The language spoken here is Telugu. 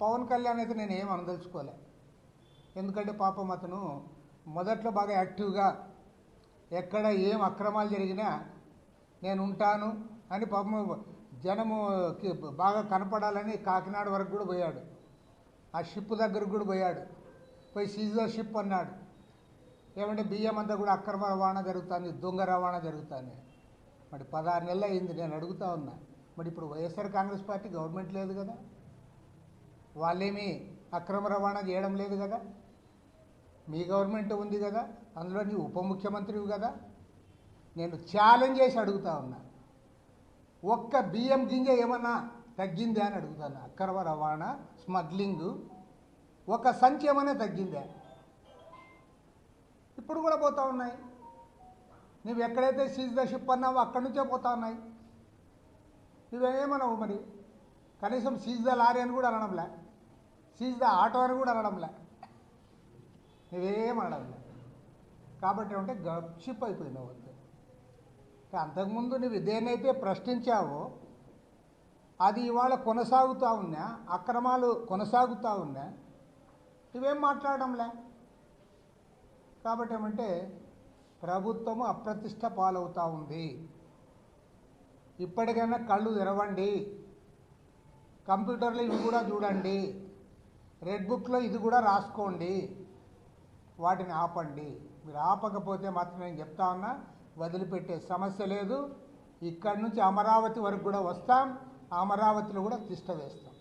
పవన్ కళ్యాణ్ అయితే నేను ఏం అనదలుచుకోలే. ఎందుకంటే పాపం అతను మొదట్లో బాగా యాక్టివ్గా ఎక్కడ ఏం అక్రమాలు జరిగినా నేను ఉంటాను అని పాపం జనముకి బాగా కనపడాలని కాకినాడ వరకు కూడా పోయాడు. ఆ షిప్ దగ్గరకు కూడా పోయాడు. పోయి సీజర్ షిప్ అన్నాడు. ఏమంటే బియ్యం అంతా కూడా అక్రమ రవాణా జరుగుతుంది దొంగ రవాణా జరుగుతుంది. మరి పదహారు నెలలు అయింది నేను అడుగుతా ఉన్నా. మరి ఇప్పుడు వైఎస్ఆర్ కాంగ్రెస్ పార్టీ గవర్నమెంట్ లేదు కదా. వాళ్ళేమీ అక్రమ రవాణా చేయడం లేదు కదా? మీ గవర్నమెంట్ ఉంది కదా? అందులో నీ ఉప ముఖ్యమంత్రివి కదా? నేను ఛాలెంజ్ చేసి అడుగుతా ఉన్నా. ఒక్క బియ్యం గింజ ఏమన్నా తగ్గిందా అని అడుగుతాను. అక్రమ రవాణా స్మగ్లింగ్ ఒక సంచి ఏమైనా తగ్గిందా? ఇప్పుడు కూడా పోతా ఉన్నాయి. నువ్వు ఎక్కడైతే సీజ్ ద షిప్ అన్నావో అక్కడి నుంచే పోతా ఉన్నాయి. నువ్వేమన్నావు మరి. కనీసం సీజ్ ద లారీ అని కూడా అనడంలే? సీజ్ ద ఆటో అని కూడా అనడంలే నువ్వేం అనడంలే కాబట్టి అంటే గప్చిప్ అయిపోయినావు అంతే అంతకుముందు నువ్వు దేన్నైతే ప్రశ్నించావో అది ఇవాళ కొనసాగుతూ ఉన్నా అక్రమాలు కొనసాగుతూ ఉన్నా నువ్వేం మాట్లాడడంలే కాబట్టి ఏమంటే ప్రభుత్వము అప్రతిష్ట పాలవుతూ ఉంది. ఇప్పటికైనా కళ్ళు తెరవండి. కంప్యూటర్లు ఇవి కూడా చూడండి. రెడ్ బుక్లో ఇది కూడా రాసుకోండి. వాటిని ఆపండి. మీరు ఆపకపోతే మాత్రం నేను చెప్తా ఉన్నా వదిలిపెట్టే సమస్య లేదు. ఇక్కడి నుంచి అమరావతి వరకు కూడా వస్తాం. అమరావతిలో కూడా తిష్ట వేస్తాం.